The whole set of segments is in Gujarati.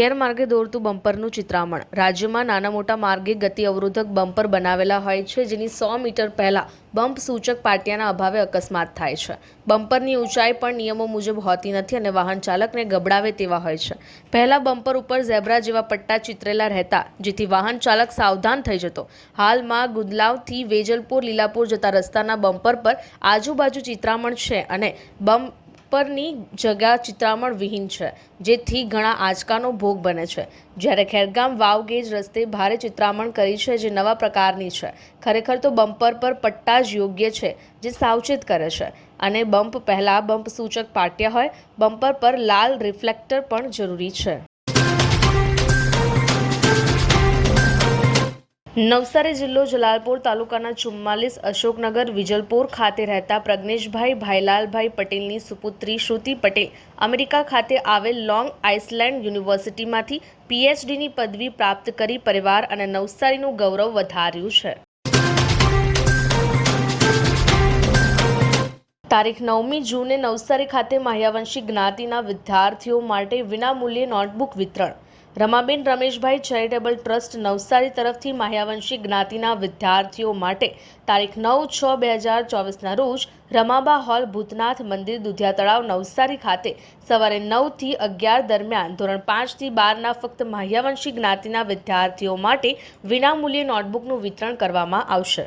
ગેરમાર્ગે દોરતું બમ્પરનું ચિત્રામણ. રાજ્યમાં નાના મોટા માર્ગે ગતિ અવરોધક બમ્પર બનાવેલા હોય છે, જેની સો મીટર પહેલા બમ્પ સૂચક પાટિયાના અભાવે અકસ્માત થાય છે. બમ્પરની ઊંચાઈ પણ નિયમો મુજબ હોતી નથી અને વાહન ચાલકને ગબડાવે તેવા હોય છે. પહેલા બમ્પર ઉપર ઝેબ્રા જેવા પટ્ટા ચિતરેલા રહેતા, જેથી વાહન ચાલક સાવધાન થઈ જતો. હાલમાં ગુદલાવથી વેજલપુર લીલાપુર જતા રસ્તાના બમ્પર પર આજુબાજુ ચિત્રામણ છે અને બમ્પ પરની જગ્યા ચિત્રામણ વિહીન છે, જેથી ઘણા આંચકાનો ભોગ બને છે. જ્યારે ખેરગામ વાવગેજ રસ્તે ભારે ચિત્રામણ કરી છે, જે નવા પ્રકારની છે. ખરેખર તો બમ્પર પર પટ્ટા જ યોગ્ય છે, જે સાવચેત કરે છે. અને બમ્પ પહેલાં બમ્પ સૂચક પાટ્યા હોય, બમ્પર પર લાલ રિફ્લેક્ટર પણ જરૂરી છે. નવસારી જિલ્લો જલાલપોર તાલુકાના ચુમ્માલીસ અશોકનગર વિજલપોર ખાતે રહેતા પ્રજ્ઞેશભાઈ ભાઈલાલભાઈ પટેલની સુપુત્રી શ્રુતિ પટેલ અમેરિકા ખાતે આવેલ લોંગ આઇસલેન્ડ યુનિવર્સિટીમાંથી પીએચડીની પદવી પ્રાપ્ત કરી પરિવાર અને નવસારીનું ગૌરવ વધાર્યું છે. તારીખ નવમી જૂને નવસારી ખાતે માહ્યાવંશી જ્ઞાતિના વિદ્યાર્થીઓ માટે વિનામૂલ્યે નોટબુક વિતરણ રમાબેન રમેશભાઈ ચેરિટેબલ ટ્રસ્ટ નવસારી તરફથી માહ્યાવંશી જ્ઞાતિના વિદ્યાર્થીઓ માટે તારીખ નવ છ બે હજાર ચોવીસના રોજ રમાબા હોલ ભૂતનાથ મંદિર દુધિયા તળાવ નવસારી ખાતે સવારે નવથી અગિયાર દરમિયાન ધોરણ પાંચથી બારના ફક્ત માહ્યાવંશી જ્ઞાતિના વિદ્યાર્થીઓ માટે વિનામૂલ્યે નોટબુકનું વિતરણ કરવામાં આવશે.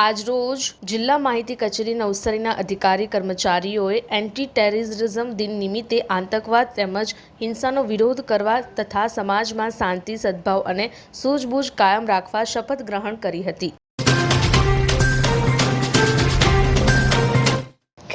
આજરોજ જિલ્લા માહિતી કચેરી નવસારીના અધિકારી કર્મચારીઓએ એન્ટી ટેરરિઝમ દિન નિમિત્તે આતંકવાદ તેમજ હિંસાનો વિરોધ કરવા તથા સમાજમાં શાંતિ, સદભાવ અને સૂઝબૂઝ કાયમ રાખવા શપથ ગ્રહણ કરી હતી.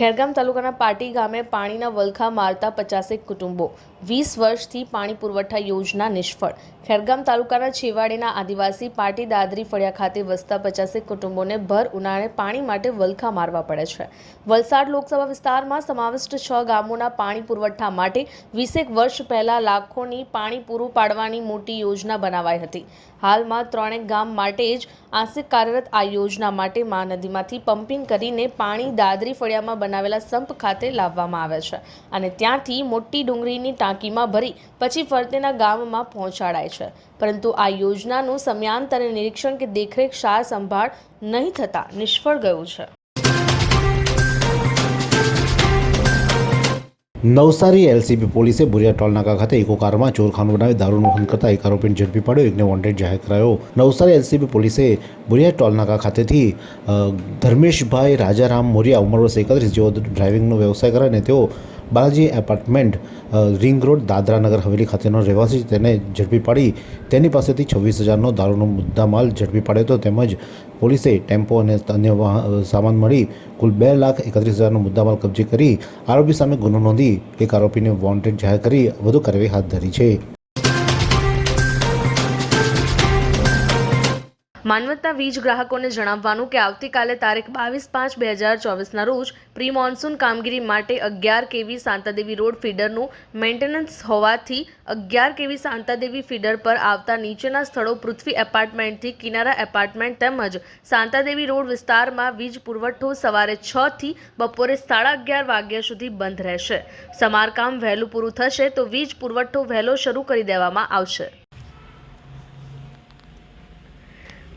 ખેરગામ તાલુકાના પાટી ગામે પાણીના વલખા મારતા પચાસેક કુટુંબો વીસ વર્ષથી પાણી પુરવઠા યોજના નિષ્ફળ. ખેરગામ તાલુકાના છેવાડીના આદિવાસી પાટી દાદરી ફળિયા ખાતે વસતા પચાસેક કુટુંબોને ભર ઉનાળે પાણી માટે વલખા મારવા પડે છે. વલસાડ લોકસભા વિસ્તારમાં સમાવિષ્ટ છ ગામોના પાણી પુરવઠા માટે વીસેક વર્ષ પહેલા લાખોની પાણી પૂરું પાડવાની મોટી યોજના બનાવાઈ હતી. હાલમાં ત્રણેક ગામ માટે જ આંશિક કાર્યરત આ યોજના માટે મહાનદીમાંથી પમ્પિંગ કરીને પાણી દાદરી ફળિયામાં બનાવેલા સંપ ખાતે લાવવામાં આવે છે અને ત્યાંથી મોટી ડુંગળીની ટાંકીમાં ભરી પછી ફરતેના ગામમાં પહોંચાડાય છે. પરંતુ આ યોજનાનું સમયાંતરે નિરીક્ષણ કે દેખરેખ સાર સંભાળ નહીં થતાં નિષ્ફળ ગયું છે. નવસારી એલસીબી પોલીસે બુરિયા ટોલ નાકા ખાતે ઇકો કારમાં ચોરખાનું બનાવી દારૂનું વહન કરતા એક આરોપીને ઝડપી પાડ્યો. એકને વોન્ટેડ જાહેર કરાયો. નવસારી એલસીબી પોલીસે બુરિયા ટોલ નાકા ખાતેથી ધર્મેશભાઈ રાજારામ મોરિયા ઉંમર વર્ષ એકત્રીસ જેઓ ડ્રાઇવિંગનો વ્યવસાય કરે અને તેઓ Balaji apartment ring road Dadranagar Haveli ખાતેનો રહેવાસી તેને ઝડપી પાડી તેની પાસેથી છવ્વીસ હજારનો દારૂનો મુદ્દામાલ ઝડપી પાડ્યો હતો. તેમજ પોલીસે ટેમ્પો અને અન્ય સામાન મળી કુલ બે લાખ એકત્રીસ હજારનો મુદ્દામાલ કબજે કરી આરોપી સામે ગુનો નોંધી એક આરોપીને વોન્ટેડ જાહેર કરી વધુ કાર્યવાહી હાથ ધરી છે. માનવતના વીજ ગ્રાહકોને જણાવવાનું કે આવતીકાલે તારીખ બાવીસ પાંચ બે હજાર ચોવીસના રોજ પ્રી મોન્સૂન કામગીરી માટે અગિયાર કેવી શાંતાદેવી રોડ ફીડરનું મેન્ટેનન્સ હોવાથી અગિયાર કેવી શાંતાદેવી ફીડર પર આવતા નીચેના સ્થળો પૃથ્વી એપાર્ટમેન્ટથી કિનારા એપાર્ટમેન્ટ તેમજ શાંતાદેવી રોડ વિસ્તારમાં વીજ પુરવઠો સવારે છ થી બપોરે સાડા અગિયાર વાગ્યા સુધી બંધ રહેશે. સમારકામ વહેલું પૂરું થશે તો વીજ પુરવઠો વહેલો શરૂ કરી દેવામાં આવશે.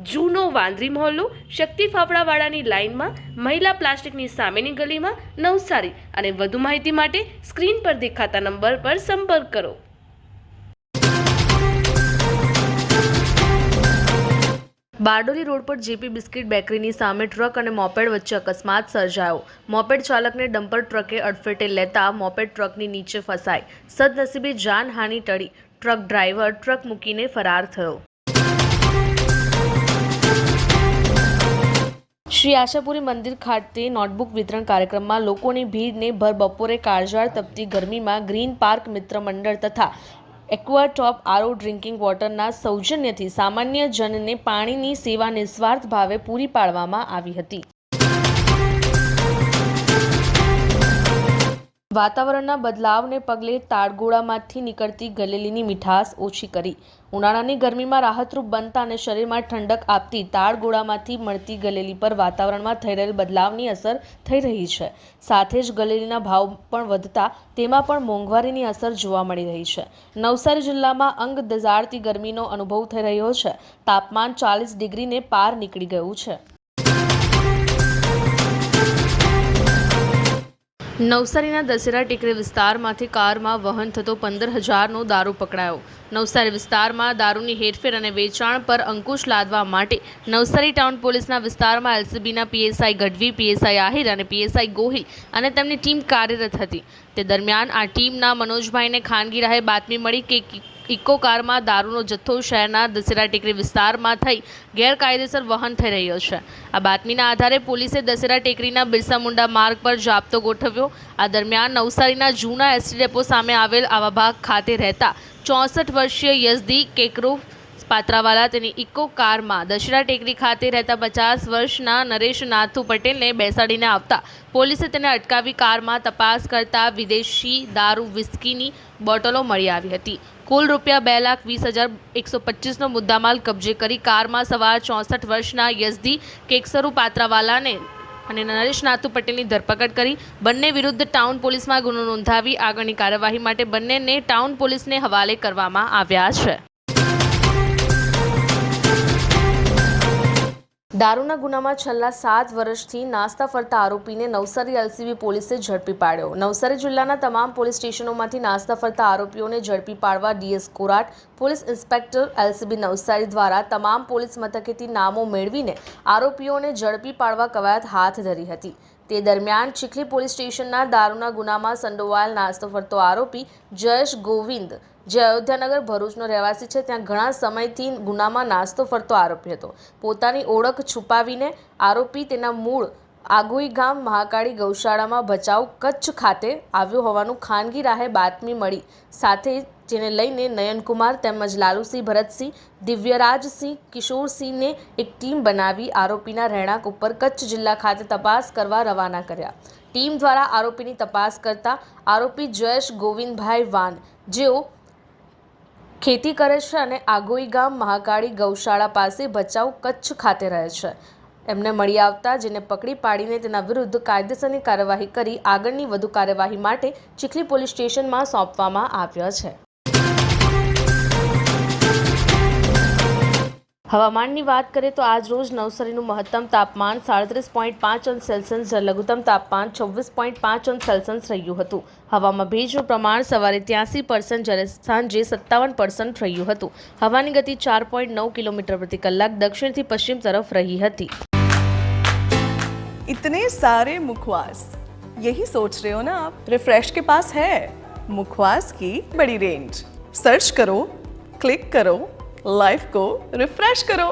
જૂનો વાંદરી મહોલ્લો શક્તિ ફાફડાવાળાની લાઇનમાં મહિલા પ્લાસ્ટિકની સામેની ગલીમાં નવસારી અને વધુ માહિતી માટે સ્ક્રીન પર દેખાતા નંબર પર સંપર્ક કરો. બારડોલી રોડ પર જેપી બિસ્કિટ બેકરીની સામે ટ્રક અને મોપેડ વચ્ચે અકસ્માત સર્જાયો. મોપેડ ચાલકને ડમ્પર ટ્રકે અડફેટે લેતા મોપેડ ટ્રકની નીચે ફસાઈ. સદનસીબે જાનહાનિ ટળી. ટ્રક ડ્રાઈવર ટ્રક મૂકીને ફરાર થયો. શ્રી આશાપુરી મંદિર ખાતે નોટબુક વિતરણ કાર્યક્રમમાં લોકોની ભીડને ભર બપોરે કાળઝાળ તપતી ગરમીમાં ગ્રીન પાર્ક મિત્ર મંડળ તથા એક્વાટોપ આરો ડ્રિંકિંગ વોટરના સૌજન્યથી સામાન્ય જનને પાણીની સેવા નિસ્વાર્થ ભાવે પૂરી પાડવામાં આવી હતી. વાતાવરણના બદલાવને પગલે તાળગોળામાંથી નીકળતી ગલેલીની મીઠાશ ઓછી કરી. ઉનાળાની ગરમીમાં રાહતરૂપ બનતા અને શરીરમાં ઠંડક આપતી તાળગોળામાંથી મળતી ગલેલી પર વાતાવરણમાં થઈ રહેલ બદલાવની અસર થઈ રહી છે. સાથે જ ગલેલીના ભાવ પણ વધતા તેમાં પણ મોંઘવારીની અસર જોવા મળી રહી છે. નવસારી જિલ્લામાં અંગ દઝાડતી ગરમીનો અનુભવ થઈ રહ્યો છે. તાપમાન ચાલીસ ડિગ્રીને પાર નીકળી ગયું છે. નવસારીના દશેરા ટેકરી વિસ્તારમાંથી કારમાં વહન થતો પંદર હજારનો દારૂ પકડાયો. નવસારી વિસ્તારમાં દારૂની હેરફેર અને વેચાણ પર અંકુશ લાદવા માટે નવસારી ટાઉન પોલીસના વિસ્તારમાં એલસીબીના પીએસઆઈ ગઢવી, પીએસઆઈ આહિર અને પીએસઆઈ ગોહિલ અને તેમની ટીમ કાર્યરત હતી. તે દરમિયાન આ ટીમના મનોજભાઈને ખાનગી રાહે બાતમી મળી કે ઇકો કારમાં દારૂનો જથ્થો શહેરના દશેરા ટેકરી વિસ્તારમાં થઈ ગેરકાયદેસર વહન થઈ રહ્યો છે. આ બાતમીના આધારે પોલીસે દશેરા ટેકરીના બિરસા મુંડા માર્ગ પર જાપ્તો ગોઠવ્યો. આ દરમિયાન નવસારીના જૂના એસટી ડેપો સામે આવેલ આવા ભાગ ખાતે રહેતા ચોસઠ વર્ષીય યઝદી કેકરો પાત્રાવાલા તેની ઇકો કારમાં દશરા ટેકરી ખાતે રહેતા પચાસ વર્ષના નરેશ નાથુ પટેલને બેસાડીને આવતા પોલીસે તેને અટકાવી કારમાં તપાસ કરતા વિદેશી દારૂ વિસ્કીની બોટલો મળી આવી હતી. કુલ રૂપિયા બે લાખ વીસ હજાર એકસો પચીસનો મુદ્દામાલ કબજે કરી કારમાં સવાર ચોસઠ વર્ષના યઝદી કેકસરુ પાત્રાવાલાને અને નરેશ નાથુ પટેલની ધરપકડ કરી બંને વિરુદ્ધ ટાઉન પોલીસમાં ગુનો નોંધાવી આગળની કાર્યવાહી માટે બંનેને ટાઉન પોલીસને હવાલે કરવામાં આવ્યા છે. દારૂના ગુનામાં છેલ્લા સાત વર્ષથી નાસ્તા ફરતા આરોપીને નવસારી એલસીબી પોલીસે ઝડપી પાડ્યો. નવસારી જિલ્લાના તમામ પોલીસ સ્ટેશનોમાંથી નાસ્તા ફરતા આરોપીઓને ઝડપી પાડવા DS Korat, police inspector LCB Navsari દ્વારા તમામ પોલીસ મથકેથી નામો મેળવીને આરોપીઓને ઝડપી પાડવા કવાયત હાથ ધરી હતી. તે દરમિયાન ચીખલી પોલીસ સ્ટેશનના દારૂના ગુનામાં સંડોવાયેલ નાસ્તો ફરતો આરોપી જયેશ ગોવિંદ, જે અયોધ્યાનગર ભરૂચનો રહેવાસી છે, ત્યાં ઘણા સમયથી ગુનામાં નાસ્તો ફરતો આરોપી હતો. પોતાની ઓળખ છુપાવીને આરોપી તેના મૂળ આગોઈ ગામ મહાકાળી ગૌશાળામાં ભચાઉ કચ્છ ખાતે આવ્યો હોવાનું ખાનગી રાહે બાતમી મળી. સાથે જેને લઈને નયનકુમાર તેમજ લાલુસિંહ ભરતસિંહ, દિવ્યરાજસિંહ, કિશોરસિંહને એક ટીમ બનાવી આરોપીના રહેણાંક ઉપર કચ્છ જિલ્લા ખાતે તપાસ કરવા રવાના કર્યા. ટીમ દ્વારા આરોપીની તપાસ કરતા આરોપી જયેશ ગોવિંદભાઈ વાન, જેઓ ખેતી કરે છે અને આગોઈ ગામ મહાકાળી ગૌશાળા પાસે ભચાઉ કચ્છ ખાતે રહે છે. એમને મળી આવતા જેને પકડી પાડીને તેના વિરુદ્ધ કાયદેસરની કાર્યવાહી કરી આગળની વધુ કાર્યવાહી માટે ચીખલી પોલીસ સ્ટેશનમાં સોંપવામાં આવ્યા છે. હવામાનની વાત કરીએ તો આજ રોજ નવસારીનું મહત્તમ તાપમાન સાડત્રીસ પોઈન્ટ પાંચ અંશ સેલ્સિયસ લઘુત્તમ તાપમાન છવ્વીસ પોઈન્ટ પાંચ અંશ સેલ્સિયસ રહ્યું હતું. હવામાં ભેજનું પ્રમાણ સવારે ત્યાંસી પર્સન્ટ જ્યારે સાંજે સત્તાવન પર્સન્ટ રહ્યું હતું. હવાની ગતિ ચાર પોઈન્ટ નવ કિલોમીટર પ્રતિ કલાક દક્ષિણથી પશ્ચિમ તરફ રહી હતી. ઇતને સારે મુખવાસ. યહી સોચ રહે હો ના આપ. રિફ્રેશ કે પાસ હૈ. મુખવાસ કી બડી રેન્જ સર્ચ કરો ક્લિક કરો લાઈફ કો રિફ્રેશ કરો